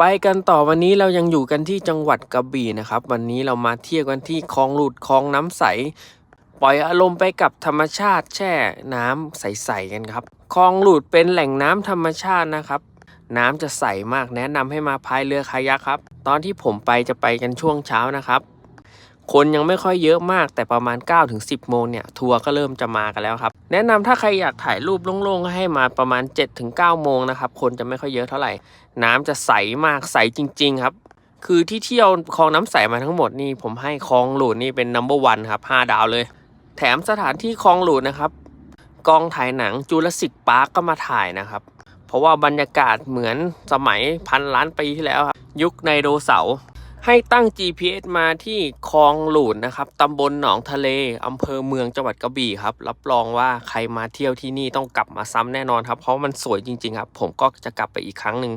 ไปกันต่อวันนี้เรายังอยู่กันที่จังหวัดกระบี่นะครับ วันนี้เรามาเที่ยวกันที่คลองหลุดคลองน้ำใส ปล่อยอารมณ์ไปกับธรรมชาติแช่น้ำใสๆกันครับคลองหลุดเป็นแหล่งน้ำธรรมชาตินะครับ น้ำจะใสมากแนะนำให้มาพายเรือคายักครับ ตอนที่ผมไปจะไปกันช่วงเช้านะครับ คนยังไม่ค่อยเยอะมากแต่ประมาณ 9-10โมงเนี่ยทัวร์ก็เริ่มจะมากันแล้วครับ แนะนำถ้าใครอยากถ่ายรูปโล่งๆ ให้มาประมาณ 7-9โมงนะครับ คนจะไม่ค่อยเยอะเท่าไหร่ น้ำจะใสมากใสจริง ๆ ครับ คือที่เที่ยวคลองน้ำใสมาทั้งหมดนี่ผมให้คลองหลูดนี่เป็น number one ครับ5ดาวเลย แถมสถานที่คลองหลูดนะครับกองถ่ายหนังจูราสสิกพาร์กก็มาถ่ายนะครับ เพราะว่าบรรยากาศเหมือนสมัยพันล้านปีที่แล้วครับยุคไดโนเสาร์ ให้ตั้ง GPS มาที่คลองหลูดนะครับตำบลหนองทะเลอำเภอเมืองจังหวัดกระบี่ครับ รับรองว่าใครมาเที่ยวที่นี่ต้องกลับมาซ้ำแน่นอนครับ เพราะมันสวยจริงๆครับ ผมก็จะกลับไปอีกครั้งหนึ่ง